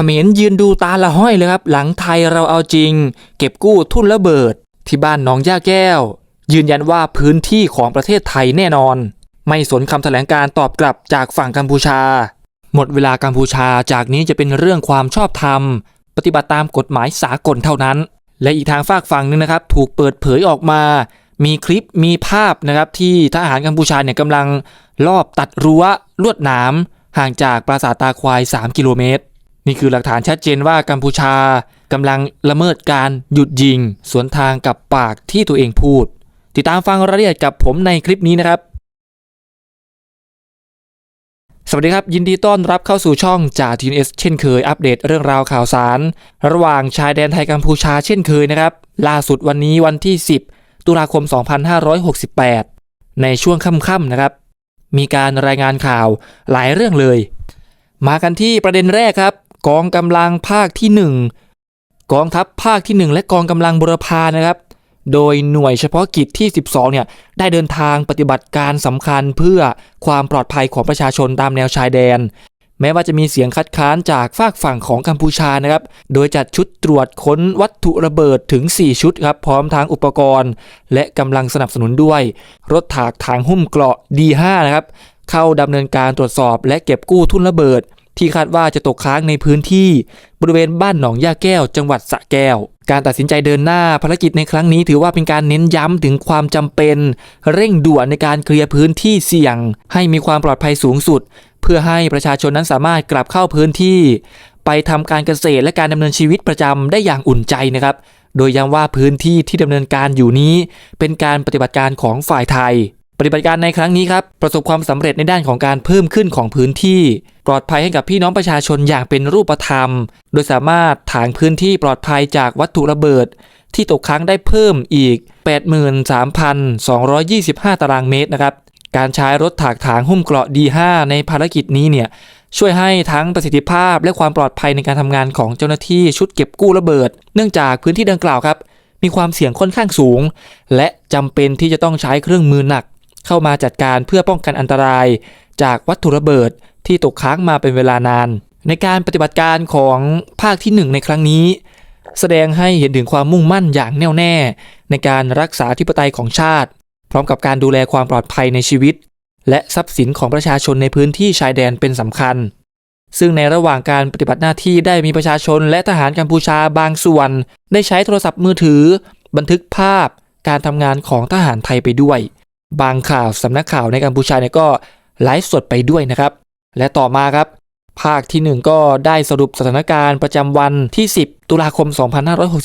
ขมรยืนดูตาละห้อยเลยครับ หลังไทยเราเอาจริง เก็บกู้ทุ่นระเบิด ที่บ้านหนองย่าแก้ว ยืนยันว่าพื้นที่ของประเทศไทยแน่นอน ไม่สนคำแถลงการตอบกลับจากฝั่งกัมพูชา หมดเวลากัมพูชาจากนี้จะเป็นเรื่องความชอบธรรม ปฏิบัติตามกฎหมายสากลเท่านั้น และอีกทางฝากฝั่งหนึงนะครับ ถูกเปิดเผยออกมา มีคลิปมีภาพนะครับที่ทหารกัมพูชาเนี่ยกำลังลอบตัดรั้วลวดหนามห่างจากปราสาทตาควาย 3 กิโลเมตร นี่คือหลักฐานชัดเจนว่ากัมพูชากำลังละเมิดการหยุดยิง สวนทางกับปากที่ตัวเองพูด ติดตามฟังรายละเอียดกับผมในคลิปนี้นะครับ สวัสดีครับ ยินดีต้อนรับเข้าสู่ช่องจ่าทีนเอสเช่นเคยอัปเดตเรื่องราวข่าวสาร ระหว่างชายแดนไทยกัมพูชาเช่นเคยนะครับ ล่าสุดวันนี้วันที่ 10 ตุลาคม 2568 ในช่วงค่ำๆนะครับ มีการรายงานข่าวหลายเรื่องเลย มากันที่ประเด็นแรกครับ กองกำลังภาคที่ 1 กองทัพภาคที่ 1 และกองกำลังบุรพานะครับ โดยหน่วยเฉพาะกิจที่ 12 เนี่ยได้เดินทางปฏิบัติการสำคัญเพื่อความปลอดภัยของประชาชนตามแนวชายแดน แม้ว่าจะมีเสียงคัดค้านจากฝากฝั่งของกัมพูชานะครับ โดยจัดชุดตรวจค้นวัตถุระเบิดถึง 4 ชุดครับพร้อมทางอุปกรณ์ และกำลังสนับสนุนด้วย รถถากถางหุ้มเกราะ D5 นะครับเข้าดำเนินการตรวจสอบและเก็บกู้ทุ่นระเบิด ที่คาดว่าจะตกค้างในพื้นที่ บริเวณบ้านหนองย่าแก้ว จังหวัดสระแก้ว การตัดสินใจเดินหน้าภารกิจในครั้งนี้ ถือว่าเป็นการเน้นย้ำถึงความจำเป็น เร่งด่วนในการเคลียร์พื้นที่เสี่ยง ให้มีความปลอดภัยสูงสุด เพื่อให้ประชาชนนั้นสามารถกลับเข้าพื้นที่ ไปทำการเกษตรและการดำเนินชีวิตประจำได้อย่างอุ่นใจนะครับ โดยย้ำว่าพื้นที่ที่ดำเนินการอยู่นี้ เป็นการปฏิบัติการของฝ่ายไทย ปฏิบัติการในครั้งนี้ครับประสบความสำเร็จในด้านของการเพิ่มขึ้นของพื้นที่ ปลอดภัยให้กับพี่น้องประชาชนอย่างเป็นรูปธรรม โดยสามารถถางพื้นที่ปลอดภัยจากวัตถุระเบิด ที่ตกค้างได้เพิ่มอีก 83,225 ตารางเมตรนะครับการใช้รถถากถางหุ้มเกราะ D5 ในภารกิจนี้เนี่ยช่วยให้ทั้งประสิทธิภาพและความปลอดภัยในการทำงานของเจ้าหน้าที่ชุดเก็บกู้ระเบิด เนื่องจากพื้นที่ดังกล่าวครับมีความเสี่ยงค่อนข้างสูง และจำเป็นที่จะต้องใช้เครื่องมือหนัก เข้ามาจัดการเพื่อป้องกันอันตราย จากวัตถุระเบิดที่ตกค้างมาเป็นเวลานาน ในการปฏิบัติการของภาคที่ 1 ในครั้งนี้ แสดงให้เห็นถึงความมุ่งมั่นอย่างแน่วแน่ ในการรักษาธิปไตยของชาติ พร้อมกับการดูแลความปลอดภัยในชีวิต และทรัพย์สินของประชาชนในพื้นที่ชายแดนเป็นสำคัญ ซึ่งในระหว่างการปฏิบัติหน้าที่ได้มีประชาชนและทหารกัมพูชาบางส่วน ได้ใช้โทรศัพท์มือถือ บันทึกภาพ การทำงานของทหารไทยไปด้วย บางข่าวสำนักข่าวในกัมพูชาเนี่ยก็ไลฟ์สดไปด้วยนะครับ และต่อมาครับ ภาคที่ 1 ก็ได้สรุปสถานการณ์ประจำวันที่ 10 ตุลาคม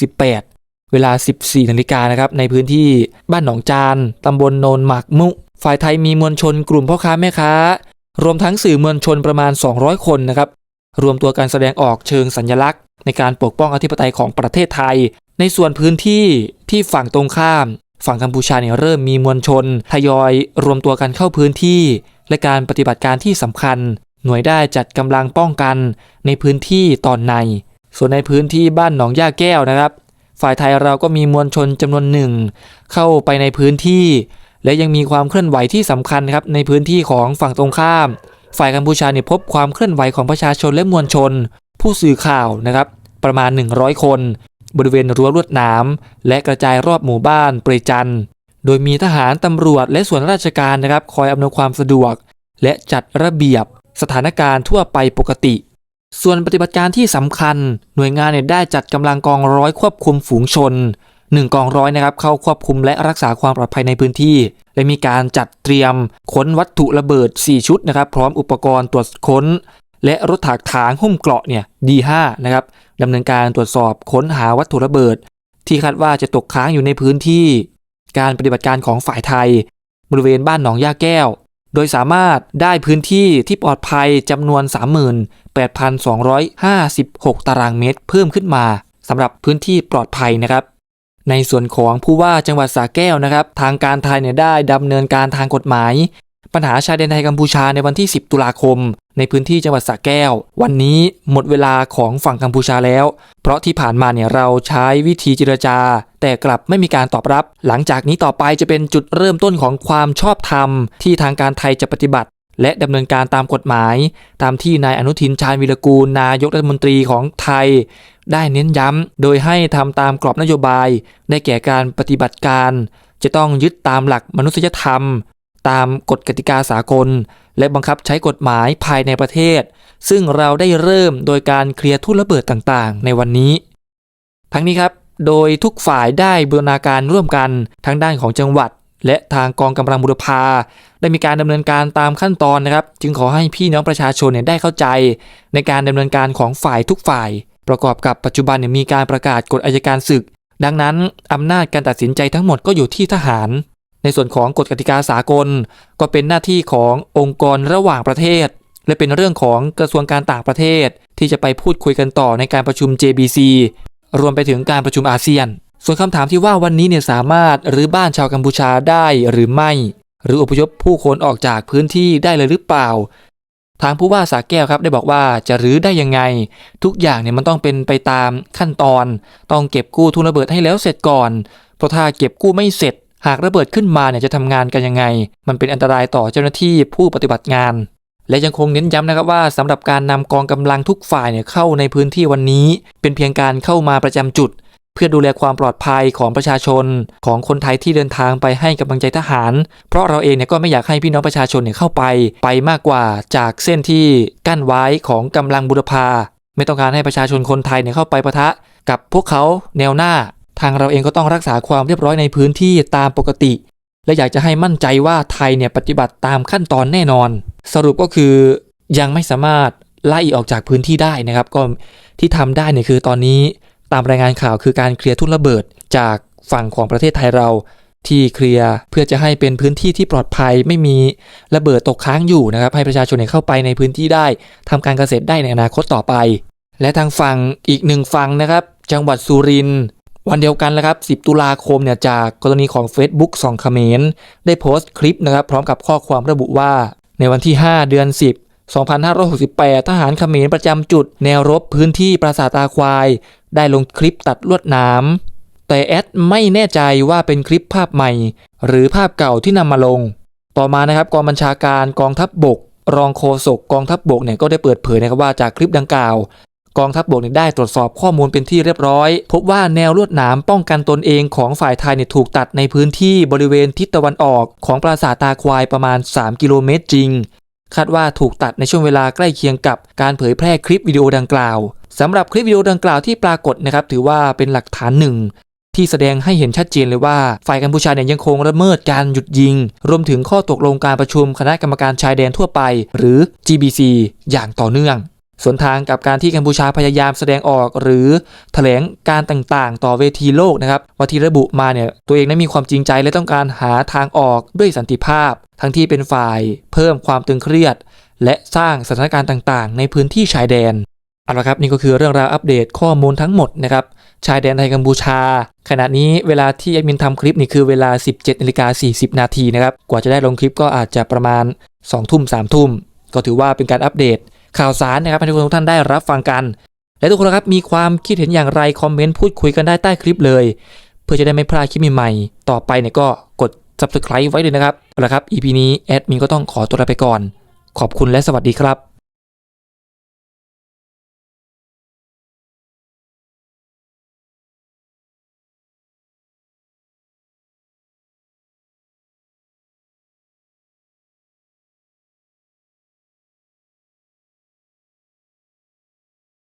2568 เวลา 14นาฬิกานะครับในพื้นที่บ้านหนองจานตำบลโนนหมากมุ ฝ่ายไทยมีมวลชนกลุ่มพ่อค้าแม่ค้า รวมทั้งสื่อมวลชนประมาณ 200 คนนะครับ รวมตัวการแสดงออกเชิงสัญลักษณ์ ในการปกป้องอธิปไตยของประเทศไทย ในส่วนพื้นที่ที่ฝั่งตรงข้าม ฝั่งกัมพูชาเนี่ยเริ่มมีมวลชนทยอยรวมตัวกันเข้าพื้นที่ และการปฏิบัติการที่สำคัญ หน่วยได้จัดกำลังป้องกันในพื้นที่ตอนใน ส่วนในพื้นที่บ้านหนองย่าแก้วนะครับ ฝ่ายไทยเราก็มีมวลชนจำนวนหนึ่ง เข้าไปในพื้นที่ และยังมีความเคลื่อนไหวที่สำคัญครับในพื้นที่ของฝั่งตรงข้าม ฝ่ายกัมพูชาเนี่ยพบความเคลื่อนไหวของประชาชนและมวลชน ผู้สื่อข่าวนะครับประมาณ 100 คน บริเวณรั้วลวดหนามและกระจายรอบหมู่บ้านเปรยจัน โดยมีทหารตำรวจและส่วนราชการนะครับคอยอำนวยความสะดวก และจัดระเบียบสถานการณ์ทั่วไปปกติ ส่วนปฏิบัติการที่สำคัญ หน่วยงานเนี่ยได้จัดกำลังกองร้อยควบคุมฝูงชน1กองร้อยนะครับเข้าควบคุมและรักษาความปลอดภัยในพื้นที่ และมีการจัดเตรียมค้นวัตถุระเบิด 4 ชุดนะครับ พร้อมอุปกรณ์ตรวจค้น และรถถากถางหุ้มเกราะเนี่ย D5 นะครับดำเนินการตรวจสอบค้นหาวัตถุระเบิด ที่คาดว่าจะตกค้างอยู่ในพื้นที่ การปฏิบัติการของฝ่ายไทย บริเวณบ้านหนองย่าแก้ว โดยสามารถได้พื้นที่ที่ปลอดภัยจำนวน 38,256 ตารางเมตร เพิ่มขึ้นมาสำหรับพื้นที่ปลอดภัยนะครับในส่วนของผู้ว่าจังหวัดสระแก้วนะครับ ทางการไทยเนี่ยได้ดำเนินการทางกฎหมาย ปัญหาชายแดนไทยกัมพูชาในวันที่ 10 ตุลาคม ในพื้นที่จังหวัดสระแก้ว วันนี้หมดเวลาของฝั่งกัมพูชาแล้ว เพราะที่ผ่านมาเนี่ยเราใช้วิธีเจรจา แต่กลับไม่มีการตอบรับ หลังจากนี้ต่อไปจะเป็นจุดเริ่มต้นของความชอบธรรม ที่ทางการไทยจะปฏิบัติ และดำเนินการตามกฎหมาย ตามที่นายอนุทินชาญวิรกูลนายกรัฐมนตรีของไทย ได้เน้นย้ำโดยให้ทำตามกรอบนโยบาย ได้แก่การปฏิบัติการ จะต้องยึดตามหลักมนุษยธรรม ตามกฎกติกาสากล และบังคับใช้กฎหมายภายในประเทศ ซึ่งเราได้เริ่มโดยการเคลียร์ทุ่นระเบิดต่างๆ ในวันนี้ ทั้งนี้ครับ โดยทุกฝ่ายได้บูรณาการร่วมกันทั้งด้านของจังหวัด และทางกองกำลังบุรพา ได้มีการดำเนินการตามขั้นตอนนะครับ จึงขอให้พี่น้องประชาชนเนี่ยได้เข้าใจ ในการดำเนินการของฝ่ายทุกฝ่าย ประกอบกับปัจจุบันเนี่ยมีการประกาศกฎอัยการศึก ดังนั้นอำนาจการตัดสินใจทั้งหมดก็อยู่ที่ทหาร ในส่วนของกฎกติกาสากล ก็เป็นหน้าที่ขององค์กรระหว่างประเทศ และเป็นเรื่องของกระทรวงการต่างประเทศ ที่จะไปพูดคุยกันต่อในการประชุม JBC รวมไปถึงการประชุมอาเซียน ส่วนคำถามที่ว่าวันนี้เนี่ยสามารถรื้อบ้านชาวกัมพูชาได้หรือไม่ หรืออพยพผู้คนออกจากพื้นที่ได้เลยหรือเปล่า ทางผู้ว่าสาแก้วครับได้บอกว่าจะรื้อได้ยังไง ทุกอย่างเนี่ยมันต้องเป็นไปตามขั้นตอน ต้องเก็บกู้ทุนระเบิดให้แล้วเสร็จก่อน เพราะถ้าเก็บกู้ไม่เสร็จ หากระเบิดขึ้นมาเนี่ยจะทำงานกันยังไง มันเป็นอันตรายต่อเจ้าหน้าที่ผู้ปฏิบัติงาน และยังคงเน้นย้ำนะครับว่าสำหรับการนำกองกำลังทุกฝ่ายเนี่ยเข้าในพื้นที่วันนี้ เป็นเพียงการเข้ามาประจำจุด เพื่อดูแลความปลอดภัยของประชาชน ของคนไทยที่เดินทางไปให้กำลังใจทหาร เพราะเราเองเนี่ยก็ไม่อยากให้พี่น้องประชาชนเนี่ยเข้าไปไปมากกว่าจากเส้นที่กั้นไว้ของกำลังบุรพาไม่ต้องการให้ประชาชนคนไทยเนี่ยเข้าไปปะทะกับพวกเขาแนวหน้า ทางเราเองก็ต้องรักษาความเรียบร้อยในพื้นที่ตามปกติ และอยากจะให้มั่นใจว่าไทยเนี่ยปฏิบัติตามขั้นตอนแน่นอน สรุปก็คือยังไม่สามารถไล่ออกจากพื้นที่ได้นะครับ ก็ที่ทำได้เนี่ยคือตอนนี้ตามรายงานข่าวคือการเคลียร์ทุ่นระเบิดจากฝั่งของประเทศไทยเราที่เคลียร์เพื่อจะให้เป็นพื้นที่ที่ปลอดภัยไม่มีระเบิดตกค้างอยู่นะครับ ให้ประชาชนเนี่ยเข้าไปในพื้นที่ได้ทำการเกษตรได้ในอนาคตต่อไป และทางฝั่งอีกหนึ่งฝั่งนะครับ จังหวัดสุรินทร์ วันเดียวกันแล้วครับ 10 ตุลาคมเนี่ยจากกรณีของ Facebook สองเขมรได้โพสต์คลิปนะครับพร้อมกับข้อความระบุว่า ในวันที่ 5 เดือน 10 2568 ทหารเขมรประจำจุด แนวรบพื้นที่ปราสาทตาควาย ได้ลงคลิปตัดลวดน้ำแต่แอดไม่แน่ใจว่าเป็นคลิปภาพใหม่ หรือภาพเก่าที่นำมาลง ต่อมานะครับกองบัญชาการกองทัพบบก รองโฆษกกองทัพบบกเนี่ยก็ได้เปิดเผยนะครับว่าจากคลิปดังกล่าว กองทัพบบกได้ตรวจสอบข้อมูลเป็นที่เรียบร้อย พบว่าแนวลวดหนามป้องกันตนเองของฝ่ายไทยเนี่ยถูกตัดในพื้นที่บริเวณทิศตะวันออกของปราสาทตาควายประมาณ 3 กิโลเมตรจริง คาดว่าถูกตัดในช่วงเวลาใกล้เคียงกับการเผยแพร่คลิปวิดีโอดังกล่าวสำหรับคลิปวิดีโอดังกล่าวที่ปรากฏนะครับถือว่าเป็นหลักฐานหนึ่งที่แสดงให้เห็นชัดเจนเลยว่า ฝ่ายกัมพูชาเนี่ยยังคงละเมิดการหยุดยิง รวมถึงข้อตกลงการประชุมคณะกรรมการชายแดนทั่วไป หรือ GBC อย่างต่อเนื่อง ส่วนทางกับการที่กัมพูชาพยายามแสดงออกหรือแถลงการต่างๆ ต่อเวทีโลกนะครับว่าที่ระบุมาเนี่ยตัวเองนั้นมีความจริงใจและต้องการหาทางออกด้วยสันติภาพ ทั้งที่เป็นฝ่ายเพิ่มความตึงเครียด และสร้างสถานการณ์ต่างๆ ในพื้นที่ชายแดนเอาละครับนี่ก็คือเรื่องราวอัปเดตข้อมูลทั้งหมดนะครับชายแดนไทยกัมพูชา ขณะนี้เวลาที่แอดมินทำคลิปนี่คือเวลา 17นาฬิกา40 นาทีนะครับกว่าจะได้ลงคลิปก็อาจจะประมาณ 2 ทุ่ม3ทุ่มก็ถือว่าเป็นการอัปเดต ข่าวสารนะครับให้ทุกท่านได้รับฟังกัน และทุกคนนะครับมีความคิดเห็นอย่างไรคอมเมนต์พูดคุยกันได้ใต้คลิปเลย เพื่อจะได้ไม่พลาดคลิปใหม่ๆต่อไปเนี่ยก็กด subscribe ไว้เลยนะครับเอาละครับ EP นี้แอดมินก็ต้องขอตัวลาไปก่อน ขอบคุณและสวัสดีครับ